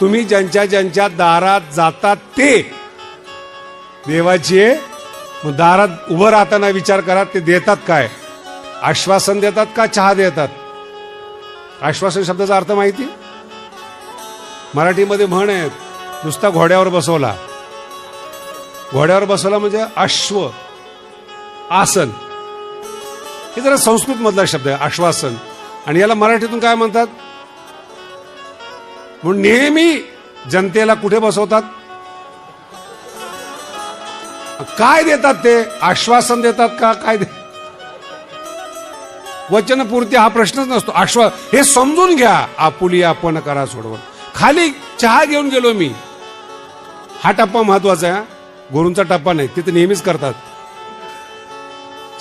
तुम्ही ज्यांच्या ज्यांच्या दारात जातात ते. देवाची आहे. दारात उभं राहताना विचार करा ते देतात काय? आश्वासन देतात का चहा देतात? आश्वासन शब्दाचा अर्थ माहिती? मराठीमध्ये म्हण आहे नुसता घोड्यावर बसवला. घोड्यावर बसवला म्हणजे अश्व आसन. हे जरा संस्कृतमधला शब्द आहे आश्वासन. आणि याला मराठीतून काय म्हणतात? म्हणून नेहमी जनतेला कुठे बसवतात? काय देतात ते? आश्वासन देतात का? काय दे वचनपूर्ती हा प्रश्नच नसतो. आश्वास हे समजून घ्या. आपुली आपण करा सोडवून खाली चहा घेऊन गेलो मी. हा टप्पा महत्त्वाचा आहे गुरूंचा टप्पा नाही. तिथे नेहमीच करतात.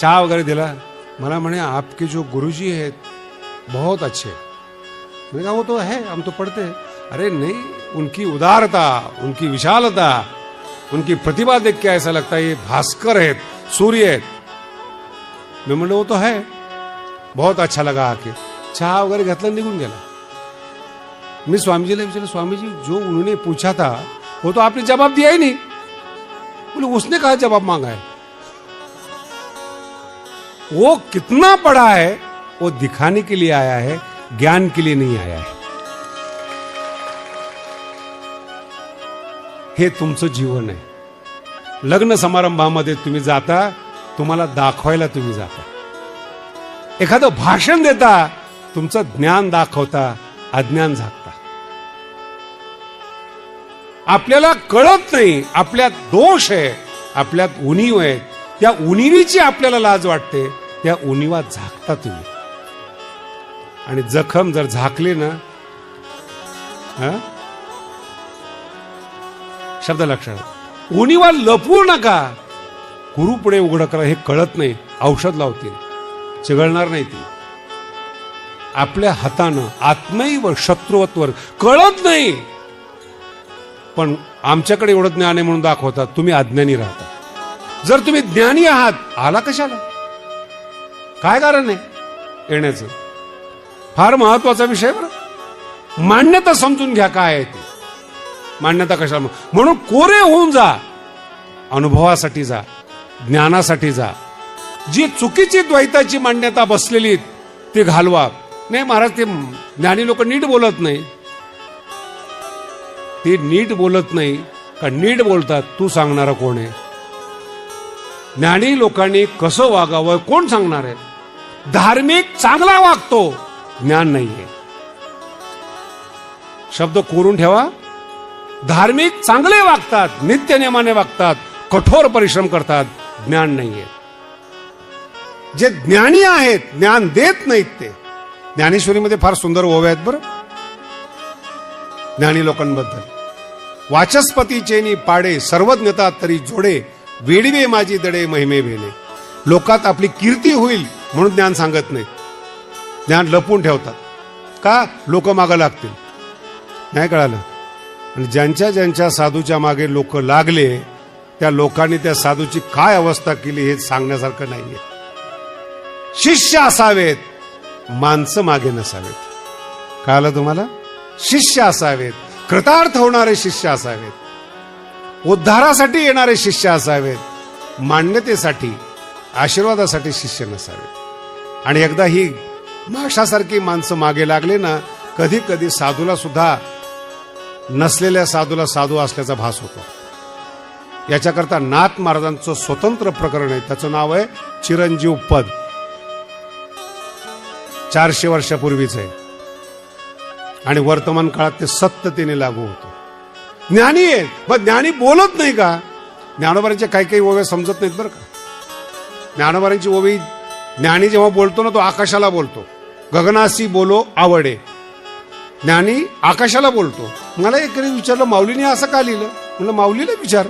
चहा वगैरे दिला. मला म्हणे आपके जो गुरुजी आहेत बहुत अच्छे. मी कहा वो तो है हम तो पढ़ते हैं. अरे नहीं, उनकी उदारता, उनकी विशालता, उनकी प्रतिभा देख के ऐसा लगता है, ये भास्कर है, सूर्य है। मैं वो तो है। बहुत अच्छा लगा आके। चहा वगैरह घेतला निघून गेला मी स्वामीजीला स्वामी जी जो उन्होंने पूछा था, वो तो आपने जवाब दिया ही नहीं। बोले, उसने कहा जवाब मांगा है। वो कितना पढ़ा है, वो दिखाने के लिए आया है, ज्ञान के लिए नहीं आया है। हे तुमचं जीवन आहे. लग्न समारंभामध्ये तुम्ही जाता तुम्हाला दाखवायला तुम्ही जाता. एखादं भाषण देता तुमचं ज्ञान दाखवता अज्ञान झाकता. आपल्याला कळत नाही आपल्यात दोष आहे आपल्यात उणीव आहे. त्या उणीवीची आपल्याला लाज वाटते त्या उणीवा झाकता तुम्ही. आणि जखम जर झाकली ना हा? शब्द लक्षात उणीवा लपवू नका. गुरु पुढे उघड करा हे कळत नाही. औषध लावतील. चिघळणार नाही ती. आपल्या हातानं आत्मैव शत्रुवत्वर कळत नाही. पण आमच्याकडे एवढं ज्ञान आहे म्हणून दाखवतात तुम्ही अज्ञानी राहता. जर तुम्ही ज्ञानी आहात आला कशाला? काय कारण आहे येण्याचं? फार महत्त्वाचा विषय बरं. मान्यता समजून घ्या काय आहे ते. मान्यता कशाला म्हणून कोरे होऊन जा. अनुभवासाठी जा. ज्ञानासाठी जा. जी चुकीची द्वैताची मान्यता बसलेली ती घालवा. नाही महाराज ते ज्ञानी लोक नीट बोलत नाही. ते नीट बोलत नाही का नीट बोलतात तू सांगणारा कोण आहे? ज्ञानी लोकांनी कसं वागावं कोण सांगणार आहे? धार्मिक चांगला वागतो ज्ञान नाहीये. शब्द कोरून ठेवा. धार्मिक चांगले वागतात नित्य नियमाने वागतात कठोर परिश्रम करतात ज्ञान नाहीये. जे ज्ञानी आहेत ज्ञान देत नाहीत ते. ज्ञानेश्वरीमध्ये फार सुंदर ओव्या आहेत बरं. ज्ञानी लोकांबद्दल. वाचस्पती चेनी पाडे सर्वज्ञता तरी जोडे वेडवे माझी दडे महिमे भेले. लोकात आपली कीर्ती होईल म्हणून ज्ञान सांगत नाही. ज्ञान लपून ठेवतात. का? लोक मागं लागतील. नाही कळालं? आणि ज्यांच्या ज्यांच्या साधूच्या मागे लोक लागले त्या लोकांनी त्या साधूची काय अवस्था केली हे सांगण्यासारखं नाहीये. शिष्य असावेत माणसं मागे नसावेत. कळालं तुम्हाला? शिष्य असावेत कृतार्थ होणारे शिष्य असावेत. उद्धारासाठी येणारे शिष्य असावेत मान्यतेसाठी आशीर्वादासाठी शिष्य नसावेत. आणि एकदा ही माशासारखी माणसं मागे लागले ना कधी कधी साधूला सुद्धा नसलेल्या साधूला साधू असल्याचा भास होतो. याच्याकरता नाथ महाराजांचं स्वतंत्र प्रकरण आहे. त्याचं नाव आहे चिरंजीव पद. चारशे वर्षापूर्वीच आहे. आणि वर्तमान काळात ते सत्यतेने लागू होतं. ज्ञानी आहे मग ज्ञानी बोलत नाही का? ज्ञानोबारांच्या काही काही ओव्या समजत नाहीत बरं का? ज्ञानोबारांची ओवी ज्ञानी जेव्हा बोलतो ना तो आकाशाला बोलतो. गगनासी बोलो आवडे. ज्ञानी आकाशाला बोलतो. मला एक विचारलं माऊलीने असं का लिहिलं? म्हणलं माऊलीला विचार.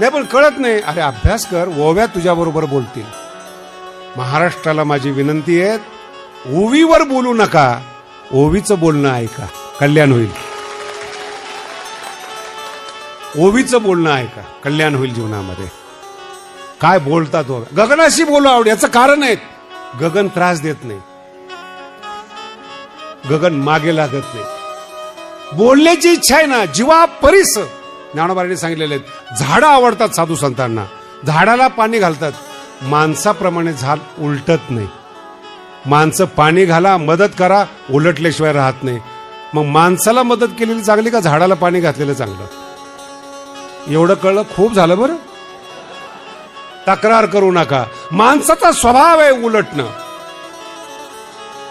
नाही पण कळत नाही. अरे अभ्यास कर ओव्या तुझ्या बरोबर बोलतील. महाराष्ट्राला माझी विनंती आहे ओवीवर बोलू नका. ओवीचं बोलणं ऐका कल्याण होईल. ओवीचं बोलणं ऐका कल्याण होईल जीवनामध्ये. काय बोलतात गगनाशी बोलू आवड याचं कारण आहे गगन त्रास देत नाही. गगन मागे लागत नाही. बोलण्याची इच्छा आहे ना जीवा परिस. ज्ञानोबारांनी सांगितलेले आहेत झाडं आवडतात साधू संतांना. झाडाला पाणी घालतात. माणसाप्रमाणे झाड उलटत नाही. माणसं पाणी घाला मदत करा उलटल्याशिवाय राहत नाही. मग माणसाला मदत केलेली चांगली का झाडाला पाणी घातलेलं चांगलं? एवढं कळलं खूप झालं बरं. तक्रार करू नका. माणसाचा स्वभाव आहे उलटणं.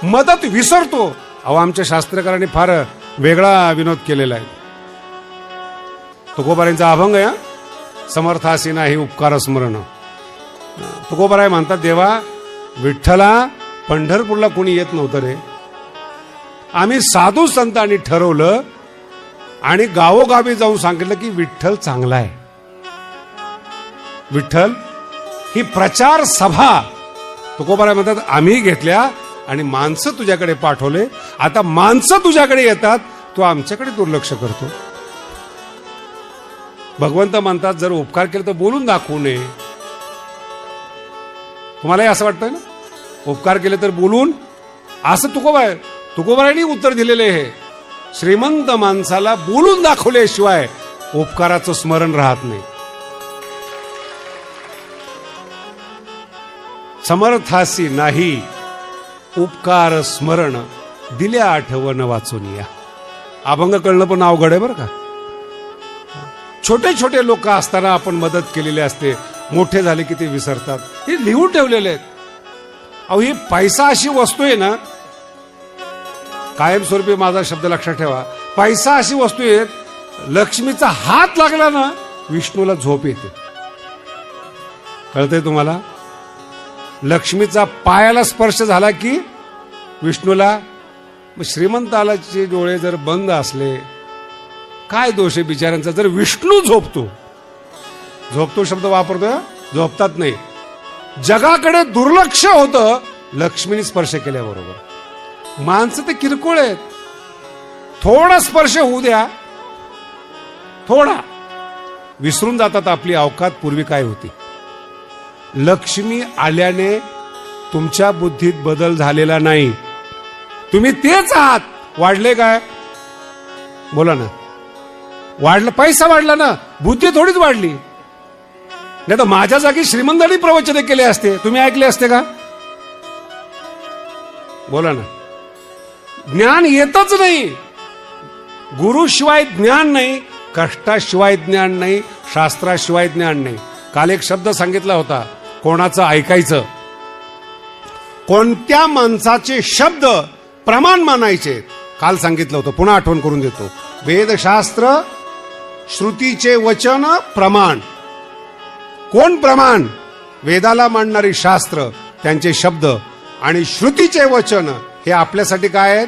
मदत विसरतो. अहो आमच्या शास्त्रकारांनी फार वेगळा विनोद केलेला आहे. तुकोबारांचा अभंग आहे समर्थासीना हे नाही उपकार स्मरण. तुकोबाराय म्हणतात देवा विठ्ठला पंढरपूरला कोणी येत नव्हतं रे. आम्ही साधू संतांनी ठरवलं आणि गावोगावी जाऊन सांगितलं की विठ्ठल चांगला आहे. विठ्ठल ही प्रचार सभा. तुकोबाराय म्हणतात आम्ही घेतल्या आणि माणसं तुझ्याकडे पाठवले. आता माणसं तुझ्याकडे येतात तू आमच्याकडे दुर्लक्ष करतो. भगवंत म्हणतात जर उपकार केले तर बोलून दाखवू नये. तुम्हालाही असं वाटतंय ना? उपकार केले तर बोलून. असं तुकोबाय तुकोबारांनी उत्तर दिलेले हे श्रीमंत माणसाला बोलून दाखवल्याशिवाय उपकाराचं स्मरण राहत नाही. समर्थासी नाही. उपकार स्मरण दिल्या आठवण वाचून या. अभंग कळणं पण अवघड आहे बरं का? छोटे छोटे लोक असताना आपण मदत केलेली असते. मोठे झाले की ते विसरतात. हे लिहून ठेवलेले आहेत. अहो ही पैसा अशी वस्तू आहे ना? कायमस्वरूपी माझा शब्द लक्षात ठेवा. पैसा अशी वस्तू आहे. लक्ष्मीचा हात लागला ना विष्णूला झोप येते. कळतंय तुम्हाला? लक्ष्मीचा पायाला स्पर्श झाला की विष्णूला श्रीमंतालाचे डोळे जर बंद असले काय दोष आहे बिचाऱ्यांचा? जर विष्णू झोपतो. झोपतो शब्द वापरतोय झोपतात नाही. जगाकडे दुर्लक्ष होतं लक्ष्मीने स्पर्श केल्याबरोबर. माणसं ते किरकोळ आहेत. थोडा स्पर्श होऊ द्या. थोडा. विसरून जातात आपली अवकात पूर्वी काय होती? लक्ष्मी आल्याने तुमच्या बुद्धीत बदल झालेला नाही. तुम्ही तेच आहात. वाढले काय? बोला ना. वाढलं पैसा वाढला ना. बुद्धी थोडीच वाढली. नाही तर माझ्या जागी श्रीमंतांनी प्रवचने केले असते. तुम्ही ऐकले असते का? बोला ना. ज्ञान येतच नाही. गुरुशिवाय ज्ञान नाही कष्टाशिवाय ज्ञान नाही शास्त्राशिवाय ज्ञान नाही. काल एक शब्द सांगितला होता. कोणाचं ऐकायचं? कोणत्या माणसाचे शब्द प्रमाण मानायचे? काल सांगितलं होतं पुन्हा आठवण करून देतो. वेदशास्त्र श्रुतीचे वचन प्रमाण. कोण प्रमाण? वेदाला मांडणारी शास्त्र त्यांचे शब्द आणि श्रुतीचे वचन हे आपल्यासाठी काय आहेत?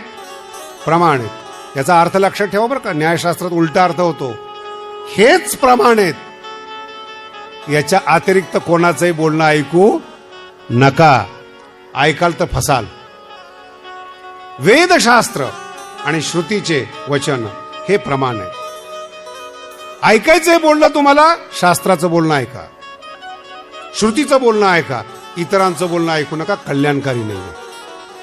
प्रमाण आहेत. याचा अर्थ लक्षात ठेवा बरं का न्यायशास्त्रात उलटा अर्थ होतो. हेच प्रमाण आहेत. याच्या अतिरिक्त कोणाचंही बोलणं ऐकू नका. ऐकाल तर फसाल. वेदशास्त्र आणि श्रुतीचे वचन हे प्रमाण आहे. ऐकायचंय बोलणं तुम्हाला शास्त्राचं बोलणं ऐका. श्रुतीचं बोलणं ऐका. इतरांचं बोलणं ऐकू नका कल्याणकारी नाही